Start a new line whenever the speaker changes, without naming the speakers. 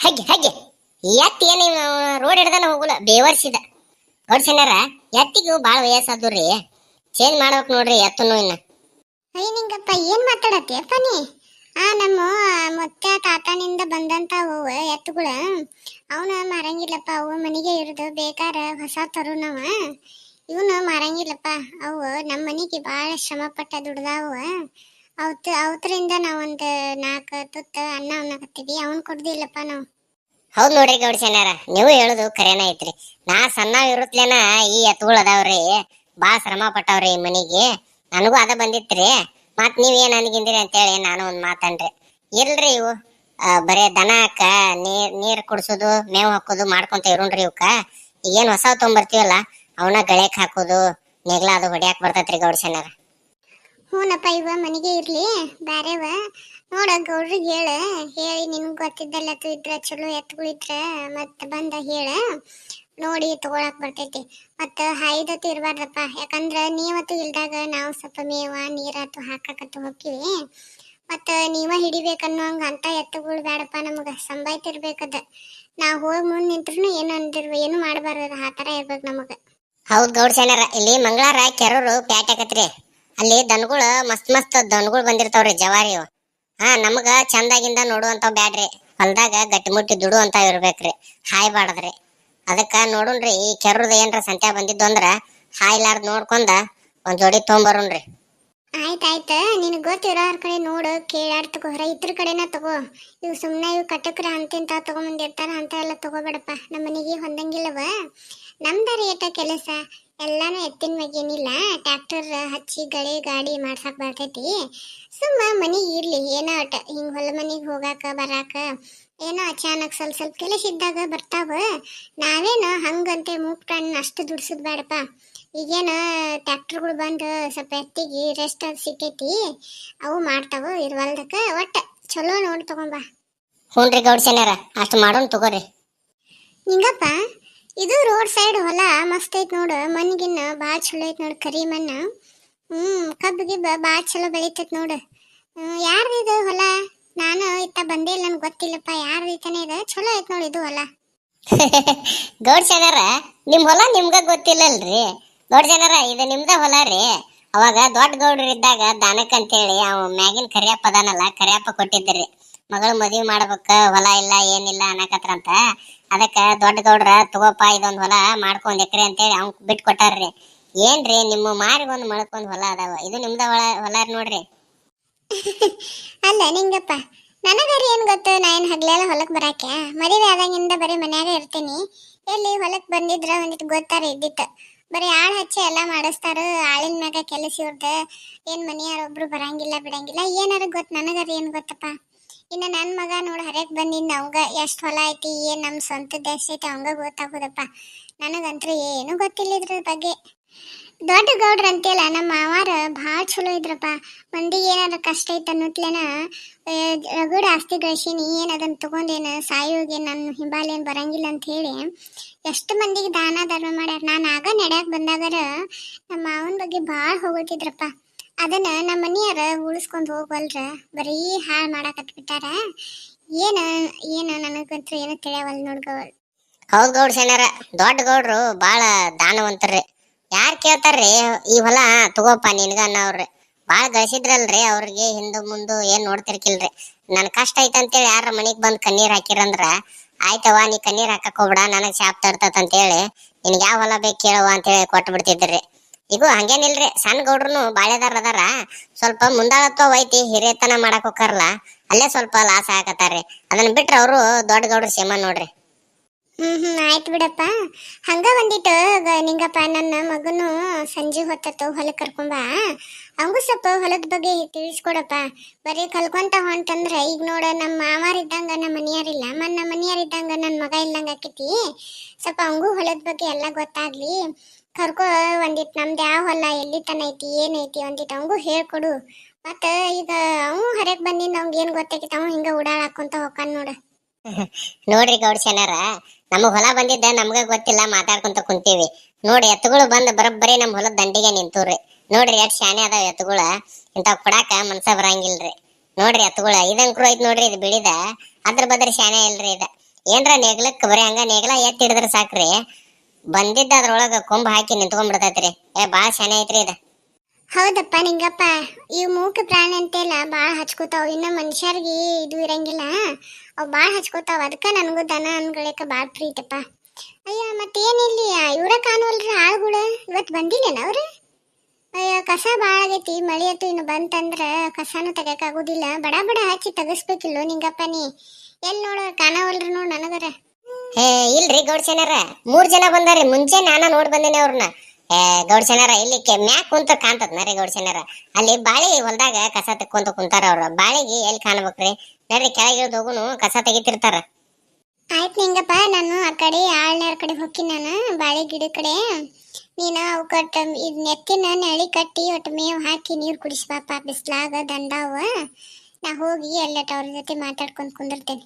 ಹಗ್ಗೆ ಹಗ್ಗೆ. ಎತ್ತಿ ಏನು ರೋಡ್ ಹಿಡ್ದಾನ ಹೋಗಲ್ಲ, ಬೇವರ್ಸಿದ. ಗೌಡ್ಸನ್ಯಾರ ಎತ್ತಿಗೂ ಭಾಳ ವಯಸ್ಸಾದ್ರು ರೀ. ಚೇಂಜ್ ಮಾಡ್ಬೇಕು ನೋಡ್ರಿ, ಎತ್ತನು ಇನ್ನ.
ಅಯ್ಯ ನಿಂಗಪ್ಪ, ಏನು ಮಾತಾಡತ್ತೀಯಪ್ಪ ನೀ? ಆ, ನಮ್ಮ ಮುತ್ತ ತಾತನಿಂದ ಬಂದಂತ ಹೂವ ಎತ್ತುಗಳ. ಅವನ ಮಾರಂಗಿಲ್ಲಪ್ಪ ಅವು ಮನೆಗೆ ಇರೋದು, ಬೇಕಾರ ಹೊಸ ತರು ನಾವ ಇವನು ಮಾರಂಗಿಲ್ಲಪ್ಪ ಅವು ನಮ್ಮ ಮನೆಗೆ ಭಾಳ ಶ್ರಮಪಟ್ಟ ದುಡ್ದಾವ. ಅವತ್ತು ಅವತ್ತರಿಂದ ನಾವೊಂದು ನಾಲ್ಕು ತುತ್ತ ಅನ್ನ ಉಣ್ಣಕತ್ತೀವಿ ಅವನ್ ಕೊಡ್ದಿಲ್ಲಪ್ಪ ನಾವು.
ಹೌದು ನೋಡ್ರಿ ಗೌಡ್ಸನ್ಯಾರ ನೀವು ಹೇಳುದು ಖರೇನ ಐತ್ರಿ. ನಾ ಸಣ್ಣ ಇರುತ್ತಲೇನ ಈ ಎತ್ತುಗಳು ಅದಾವ್ರಿ. ಭಾಳ ಶ್ರಮ ಪಟ್ಟವ್ರಿ ಈ ಮನೆಗೆ. ನನಗೂ ಅದ ಬಂದಿತ್ರಿ. ಮತ್ ನೀವ್ ಏನ್ ಅನ್ಗಿಂದಿರಿ ಅಂತೇಳಿ ನಾನು ಒಂದು ಮಾತನ್ರಿ. ಇಲ್ರಿ ಇವು. ಆ, ಬರೇ ದನಕ್ಕ ನೀರ್ ನೀರ್ ಕುಡ್ಸೋದು ಮೇವು ಹಾಕೋದು ಮಾಡ್ಕೊಂತ ಇರೋಣ್ರಿ ಇವಕ್ಕ ಈಗೇನ್ ಹೊಸ ತೊಗೊಂಬರ್ತೀವಲ್ಲ ಅವನ್ನ ಗಳೇಕ್ ಹಾಕೋದು ನೆಗ್ಲ ಅದು ಹೊಡ್ಯಾಕ್ ಬರ್ತೈತ್ರಿ ಗೌಡ್ಸನ್ಯಾರ
ಹ್ಞೂನಪ್ಪ ಇವ ಮನೆಗೆ ಇರ್ಲಿ, ಬ್ಯಾರೆವ. ನೋಡ ಗೌಡ್ರಿಗೆ ಹೇಳ, ಹೇಳಿ ನಿನ್ಗೆ ಗೊತ್ತಿದ್ದಲ್ಲ ಇದ್ರ, ಚಲೋ ಎತ್ಗಳಿದ್ರ ಮತ್ತೆ ಬಂದ ಹೇಳ. ನೋಡಿ ತಗೊಳಕ್ ಬರ್ತೈತಿ. ಮತ್ತು ಹಾಯ್ದತ್ತು ಇರಬಾರ್ದಪ್ಪ. ಯಾಕಂದ್ರೆ ನೀವತ್ತು ಇಲ್ದಾಗ ನಾವು ಸ್ವಲ್ಪ ಮೇವ ನೀರಾತು ಹಾಕಕತ್ತು ಹೋಗ್ತೀವಿ. ಮತ್ತ ನೀವ ಹಿಡಿಬೇಕನ್ನೋ ಹಂಗ ಅಂತ ಎತ್ತುಗಳು ಬೇಡಪ್ಪ ನಮಗ ಸಂಬಾಯ್ತಿರ್ಬೇಕದ ನಾವು ಹೋಗಿ ಮುಂದೆ ನಿಂತ್ರೂ ಏನು ಅಂದಿರ್ವ, ಏನು ಮಾಡಬಾರ್ದು ಆ ಥರ ಇರ್ಬೇಕು ಹೌದು
ಹೌದ್ ಗೌಡ್ಸೇನಾರ, ಇಲ್ಲಿ ಮಂಗಳಾರ ಕೆರೂರು ಪ್ಯಾಟ್ ಆಕತ್ರಿ ಅಲ್ಲಿ ದನಗಳು ಮಸ್ತ್ ಮಸ್ತ್ ದನಗಳು ಬಂದಿರ್ತಾವ್ರಿ ಜವಾರಿ. ಹಾ, ನಮಗ ಚಂದಾಗಿಂದ ನೋಡುವಂತಾವ್ ಬ್ಯಾಡ್ರಿ. ಹೊಲ್ದಾಗ ಗಟ್ಟಿಮುಟ್ಟಿ ದುಡು ಅಂತ ಇರ್ಬೇಕ್ರಿ. ಹಾಯ್ಬಾರ್ದ್ರಿ ಅದಕ್ಕ ನೋಡುನ್ರಿ ಈ ಕೆರ್ರದ ಏನ್ರ ಸಂತ್ಯಾ ಬಂದಿದ್ದು ಅಂದ್ರ ಹಾಯ್ಲಾರ್ದ್ ನೋಡ್ಕೊಂಡ ಒಂದ್ ಜೋಡಿ ತೊಗೊಂಬರೋಣ್ರಿ
ಆಯ್ತಾಯ್ತ ನಿನ್ ಗೊತ್ತಿರೋ ಕಡೆ ನೋಡು, ಕೇಳಾಡ್ ತಗೋ ರೈತರ ಕಡೆನ ತಗೋ. ಇವ್ ಸುಮ್ನೆ ಇವ್ ಕಟಕ್ರ ಅಂತಿಂತ ತಗೊಂಬಂದಿರ್ತಾರ ಅಂತ ಎಲ್ಲ ತಗೋಬೇಡಪ್ಪ. ನಮ್ಮ ಮನೆಗೆ ಹೊಂದಂಗಿಲ್ಲವ. ನಮ್ದ ರೇಟ ಕೆಲಸ. ಎಲ್ಲಾನು ಎತ್ತಿನ ಮಗೇನಿಲ್ಲ ಟ್ರ್ಯಾಕ್ಟರ್ ಹಚ್ಚಿ ಗಳೆ ಗಾಡಿ ಮಾಡ್ಸಕ್ ಬರ್ತೈತಿ. ಸುಮ್ಮ ಮನಿ ಇರ್ಲಿ. ಏನೋ ಅಟ ಹಿಂಗ್ ಹೊಲ ಮನೆಗೆ ಹೋಗಾಕ ಬರಾಕ. ಏನೋ ಅಚಾನಕ್ ಸ್ವಲ್ಪ ಸ್ವಲ್ಪ ಕೆಲಸ ಇದ್ದಾಗ ಬರ್ತಾವ. ನಾವೇನು ಹಂಗಂತೆ ಮೂಕ್ ಪ್ರಾಣಿನ ಅಷ್ಟು ದುಡ್ಸದ್ ಬೇಡಪ್ಪ ಈಗೇನ ಟ್ಯಾಕ್ಟರ್ಗಳು ಬಂದು ಸ್ವಲ್ಪ ಎತ್ತಿಗೆ ರೆಸ್ಟ್ ಸಿಕ್ಕೈತಿ ಅವು ಮಾಡ್ತಾವ ಇರ್ವಲ್ದಕ್ಕ. ಒಟ್ಟ ಚಲೋ ನೋಡಿ ತಗೊಂಬ.
ಗೌಡ ಗೌಡ್ಸೇನಾರ. ಅಷ್ಟು ಮಾಡೋಣ ತಗೋರಿ.
ನಿಂಗಪ್ಪ ಇದು ರೋಡ್ ಸೈಡ್ ಹೊಲ, ಮಸ್ತ್ ಐತ್ ನೋಡು. ಮಣ್ಣಿಗಿನ್ನ ಭಾಳ ಚಲೋ ಐತ್ ನೋಡು ಕರಿ ಮಣ್ಣು. ಹ್ಮ್, ಕಬ್ಬು ಗಿಬ್ಬ ಭಾಳ ಚಲೋ ಬೆಳಿತೈತ್ ನೋಡು. ಯಾರ್ದು ಇದು ಹೊಲ? ನಾನು ಇತ್ತ ಬಂದೇ ಇಲ್ಲ ನನ್ಗೆ ಗೊತ್ತಿಲ್ಲಪ್ಪ. ಯಾರ್ದು ಐತನೇ ಇದು? ಚಲೋ ಐತ್ ನೋಡಿ ಇದು ಹೊಲ.
ಗೌಡ್ಸೇನಾರ ನಿಮ್ ಹೊಲ ನಿಮ್ಗ ಗೊತ್ತಿಲ್ಲಲ್ರಿ? ಗೌಡ್ಸೇನಾರ ಇದು ನಿಮ್ದ ಹೊಲ ರೀ. ಅವಾಗ ದೊಡ್ಡ ಗೌಡ್ರು ಇದ್ದಾಗ ದಾನಕ್ ಅಂತೇಳಿ ಅವ ಮ್ಯಾಗಿನ ಕರಿಯಪ್ಪ ಅದಾನಲ್ಲ, ಕರಿಯಪ್ಪ ಕೊಟ್ಟಿದ್ರಿ. ಮಗಳು ಮದ್ವಿ ಮಾಡ್ಬೇಕ, ಹೊಲ ಇಲ್ಲ ಏನಿಲ್ಲ ಅನ್ನಕತ್ರಂತ. ಅದಕ್ಕ ದೊಡ್ಡ ಗೌಡ್ರ, ತಗೋಪ ಇದೊಂದ್ ಹೊಲ ಮಾಡ್ಕೊಂಡ್ ಎಕರೆ ಅಂತೇಳಿ ಅವ್ನ್ ಬಿಟ್ ಕೊಟ್ಟಾರ್ರಿ. ಏನ್ರಿ ನಿಮ್ಮ ಮಾರಿಗೊಂದ್ ಮಳಕೊಂದ್ ಹೊಲ ಅದಾವ. ಇದು ನಿಮ್ದ ಹೊಲ ಹೊಲ ನೋಡ್ರಿ.
ಅಲ್ಲ, ನಿಂಗಪ್ಪ. ನನಗರಿ ಏನ್ ಗೊತ್ತು? ನಾ ಏನ್ ಹಗ್ಲೆಲ್ಲ ಹೊಲಕ್ ಬರಾಕೆ? ಮದುವೆ ಆದಾಗಿಂದ ಬರೀ ಮನ್ಯಾಗ ಇರ್ತೀನಿ. ಎಲ್ಲಿ ಹೊಲಕ್ ಬಂದಿದ್ರ ಒಂದಿಟ್ಟು ಗೊತ್ತಾರ ಇದ್ದಿತ್ತು. ಬರೀ ಆಳ್ ಹಚ್ಚಿ ಎಲ್ಲ ಮಾಡಿಸ್ತಾರ. ಆಳಿನ ಮ್ಯಾಗ ಕೆಲಸ ಇವ್ರದ. ಏನ್ ಮನೆಯಾರ ಒಬ್ರು ಬರಂಗಿಲ್ಲ, ಬಿಡಂಗಿಲ್ಲ. ಏನಾರ ಗೊತ್ತು? ನನಗರಿ ಏನ್ ಗೊತ್ತಪ್ಪ? ಇನ್ನ ನನ್ ಮಗ ನೋಡ್ ಹರಕ್ ಬಂದಿದ್ದ ಅವಂಗ ಎಷ್ಟ್ ಹೊಲ ಐತಿ, ಏನ್ ನಮ್ ಸ್ವಂತದ ದೇಶ ಐತಿ, ಅವಂಗ ಗೊತ್ತಾಗೋದಪ್ಪ. ನನಗಂತ್ರ ಏನು ಗೊತ್ತಿಲ್ಲ ಇದ್ರ ಬಗ್ಗೆ. ದೊಡ್ಡ ಗೌಡ್ರ ಅಂತೀಯಲ್ಲ ನಮ್ಮ ಮಾವಾರ ಭಾಳ ಚಲೋ ಇದ್ರಪ್ಪ. ಮಂದಿಗೆ ಏನಾರ ಕಷ್ಟ ಐತೆ ಅನ್ನೋತ್ಲೇನ ರಗಡ್ ಆಸ್ತಿ ಗಳಿಸೀನಿ, ಏನು ಅದನ್ನ ತಗೊಂಡೇನ, ಸಾಯೋಗೆ ನನ್ನ ಹಿಂಬಾಲೇನು ಬರಂಗಿಲ್ಲ ಅಂತ ಹೇಳಿ, ಎಷ್ಟು ಮಂದಿಗೆ ದಾನ ಧರ್ಮ ಮಾಡ್ಯಾರ. ನಾನು ಆಗ ನಡ್ಯಾಕ ಬಂದಾಗರ ನಮ್ಮ ಮಾವನ ಬಗ್ಗೆ ಭಾಳ ಹೋಗುತ್ತಿದ್ರಪ್ಪ ಅದನ್ನ ನಮ್ಮ ಮನೆಯವ್ರ ಉಳಿಸ್ಕೊಂಡು ಹೋಗ್ವಲ್ರ? ಬರೀ ಹಾಳು ಮಾಡಾಕತ್ಬಿಟ್ಟಾರ ಏನು ಏನು ನನಗಂತೂ ಏನು ತಿಳಿಯವಲ್ ನೋಡ್ಗವಲ್
ಹೌದ್ ಗೌಡ್ ಶೇನಾರ ದೊಡ್ಡ ಗೌಡ್ರು ಬಾಳ ದಾನವಂತರ್ರಿ. ಯಾರ್ ಕೇಳ್ತಾರ್ರಿ, ಈ ಹೊಲ ತಗೋಪ ನಿನ್ಗ ಅನ್ನವ್ರಿ ಬಾಳ ಗಳಿಸಿದ್ರಲ್ರಿ ಅವ್ರಿಗೆ ಹಿಂದು ಮುಂದು ಏನ್ ನೋಡ್ತಿರ್ಕಿಲ್ರಿ. ನನ್ನ ಕಷ್ಟ ಐತಂತೇಳಿ ಯಾರ ಮನಿಗ್ ಬಂದ್ ಕಣ್ಣೀರ್ ಹಾಕಿರಂದ್ರ ಆಯ್ತವ ನೀ ಕಣ್ಣೀರ್ ಹಾಕಕ್ ಹೋಗ್ಬಿಡ, ನನಗೆ ಶಾಪ್ ತರ್ತತ್ ಅಂತೇಳಿ ನಿನ್ಗೆ ಯಾವ ಹೊಲ ಬೇಕು ಕೇಳುವ ಅಂತೇಳಿ ಕೊಟ್ಟು ಬಿಡ್ತಿದ್ರಿ ಈಗ ಹಂಗೇನಿಲ್ರಿ. ಸಣ್ಣ ಗೌಡ್ರು ಬಾಳೆದಾರ ಅದಾರ. ಸ್ವಲ್ಪ ಮುಂದಾಳತ್ವ ಐತಿ ಹಿರಿಯತನ ಮಾಡಕ್ ಹೋಗಾರಲ್ಲ ಅಲ್ಲೇ ಸ್ವಲ್ಪ ಲಾಸ್ ಆಗತ್ತಾರ್ರಿ ಅದನ್ನ ಬಿಟ್ರೆ ಅವರು ದೊಡ್ಡ ಗೌಡ್ರ ಸೇಮ ನೋಡ್ರಿ.
ಹ್ಮ್ ಹ್ಮ್, ಆಯ್ತು ಬಿಡಪ್ಪ. ಹಂಗ ಬಂದಿಟ್ಟು ನಿಂಗಪ್ಪ, ನನ್ನ ಮಗನು ಸಂಜೆ ಹೊತ್ತತ್ತು ಹೊಲಕ್ಕೆ ಕರ್ಕೊಂಬ. ಅವಂಗೂ ಸ್ವಲ್ಪ ಹೊಲದ ಬಗ್ಗೆ ತಿಳಿಸ್ಕೊಡಪ್ಪ. ಬರೀ ಕಲ್ಕೊಂತ ಹೊಂಟಂದ್ರ, ಈಗ ನೋಡ ನಮ್ಮ ಮಾವಾರ ಇದ್ದಂಗ ನಮ್ಮ ಮನೆಯಾರಿಲ್ಲ ಮನ್ ನಮ್ಮ ಮನೆಯಾರಿದ್ದಂಗ ನನ್ನ ಮಗ ಇಲ್ಲಂಗ ಆಕೈತಿ. ಸ್ವಲ್ಪ ಅವಂಗೂ ಹೊಲದ ಬಗ್ಗೆ ಎಲ್ಲ ಗೊತ್ತಾಗ್ಲಿ. ಕರ್ಕೊ ಒಂದಿಟ್ ನಮ್ದು ಯಾವ ಹೊಲ ಎಲ್ಲಿ ತನ ಐತಿ ಏನೈತಿ ಒಂದಿಟ್ಟು ಅವಂಗೂ ಹೇಳ್ಕೊಡು. ಮತ್ತ ಈಗ ಅವು ಹರಕ್ ಬಂದಿಂದ ಅವಂಗ ಏನ್ ಗೊತ್ತಾಗಿತ್ತು ಹಿಂಗ ಉಡಾಳ ಹಾಕೊಂತ ಹೋಗ್ತಾನ ನೋಡು.
ನೋಡ್ರಿ ಗೌಡ್ಸೇನಾರ ನಮ್ಮ ಹೊಲ ಬಂದಿದ್ದ ನಮ್ಗ ಗೊತ್ತಿಲ್ಲ, ಮಾತಾಡ್ಕೊಂತ ಕುಂತೀವಿ. ನೋಡಿ, ಎತ್ತುಗಳು ಬಂದ್ ಬರೋಬ್ಬರಿ ನಮ್ ಹೊಲದ ದಂಡಿಗೆ ನಿಂತೂರಿ. ನೋಡ್ರಿ, ಎಷ್ಟ್ ಶಾನೆ ಅದಾವ ಎತ್ತುಗಳ. ಇಂತಾವ್ ಕೊಡಾಕ ಮನ್ಸ ಬರಂಗಿಲ್ರಿ. ನೋಡ್ರಿ, ಎತ್ತುಗಳ ಇದಂಕ್ರು ಐತ್ ನೋಡ್ರಿ, ಇದು ಬಿಳಿದ. ಅದ್ರ ಬದ್ರ ಶಾನೆ ಇಲ್ರಿ ಇದ. ಏನ್ರ ನೆಗ್ಲಕ್, ಬರೀ ಹಂಗ ನೆಗ್ಲ ಎತ್ತಿ ಸಾಕ್ರಿ. ಬಂದಿದ್ದ ಅದ್ರೊಳಗ ಕೊಂಬ ಹಾಕಿ ನಿಂತ್ಕೊಂಡ್ಬಿಡ್ತೈತ್ರಿ. ಏ, ಬಾಳ ಶಾನೆ ಐತ್ರಿ ಇದು.
ಹೌದಪ್ಪ ನಿಂಗಪ್ಪ ಈ ಮೂಕ ಪ್ರಾಣಿ ಅಂತೆಲ್ಲ ಭಾಳ ಹಚ್ಕೋತಾವ. ಇನ್ನ ಮನುಷ್ಯರಿಗೆ ಇದು ಇರಂಗಿಲ್ಲ. ಅವು ಭಾಳ ಹಚ್ಕೋತಾವ. ಅದಕ್ಕೆ ನನಗೂ ದನ ಅನ್ಗಳಕ್ಕೆ ಭಾಳ ಪ್ರೀತಪ್ಪ. ಅಯ್ಯ, ಮತ್ತೇನಿಲ್ಲಿ? ಇವ್ರ ಕಾಣುವಲ್ರಿ ಆಳುಗಳು? ಇವತ್ತು ಬಂದಿಲ್ಲೇನ ಅವ್ರಿ? ಅಯ್ಯ, ಕಸ ಭಾಳ ಆಗೈತಿ. ಮಳಿ ಅತ್ತು ಇನ್ನು ಬಂತಂದ್ರ ಕಸನೂ ತೆಗಿಯಕ್ಕಾಗೋದಿಲ್ಲ ಬಡ ಬಡ ಹಚ್ಚಿ ತೆಗಿಸ್ಬೇಕಿಲ್ಲೋ ನಿಂಗಪ್ಪ ನೀ. ಎಲ್ಲಿ ನೋಡು ಕಾಣವಲ್ರಿ ನೋಡು ನನಗರ?
ಏ ಇಲ್ರಿ ಗೌಡ್ಸೇನಾರ ಮೂರ್ ಜನ ಬಂದಾರಿ ಮುಂಚೆ ನಾನ ನೋಡ್ ಬಂದೇನೆ ಅವ್ರನ್ನ. ಏ ಗೌಡ್ಸೇನಾರ ಇಲ್ಲಿ ಮ್ಯಾಕ್ ಕುಂತ ಕಾಣ್ತದ ನರಿ ಗೌಡ್ಸೇನಾರ ಅಲ್ಲಿ ಬಾಳಿ ಹೊಲ್ದಾಗ ಕಸ ತೆಕ್ಕೊಂತ ಕುಂತಾರ ಅವ್ರ. ಬಾಳಿಗೆ ಎಲ್ಲಿ ಕಾಣ್ಬೇಕ್ರಿ? ನಡ್ರಿ, ಕೆಳಗೆ ಇಳ್ದು ಹೋಗುನು, ಕಸ ತೆಗಿತಿರ್ತಾರ.
ಆಯ್ತು ನಿಂಗಪ್ಪ, ನಾನು ಆ ಕಡೆ ಆಳ್ನಾರ ಕಡೆ ಹೋಗಿ ನಾನು, ಬಾಳೆ ಗಿಡ ಕಡೆ. ನೀನು ಅವು ಕಟ್ಟ ಇದು ನೆತ್ತಿನ ನೆಳಿ ಕಟ್ಟಿ ಒಟ್ಟು ಮೇವು ಹಾಕಿ ನೀರು ಕುಡಿಸ್ಬಾಪ ಬಿಸ್ಲಾಗ ದಂಡಾವ. ನಾ ಹೋಗಿ ಎಲ್ಲ ಅವ್ರ ಜೊತೆ ಮಾತಾಡ್ಕೊಂಡು ಕುಂದಿರ್ತೇನೆ.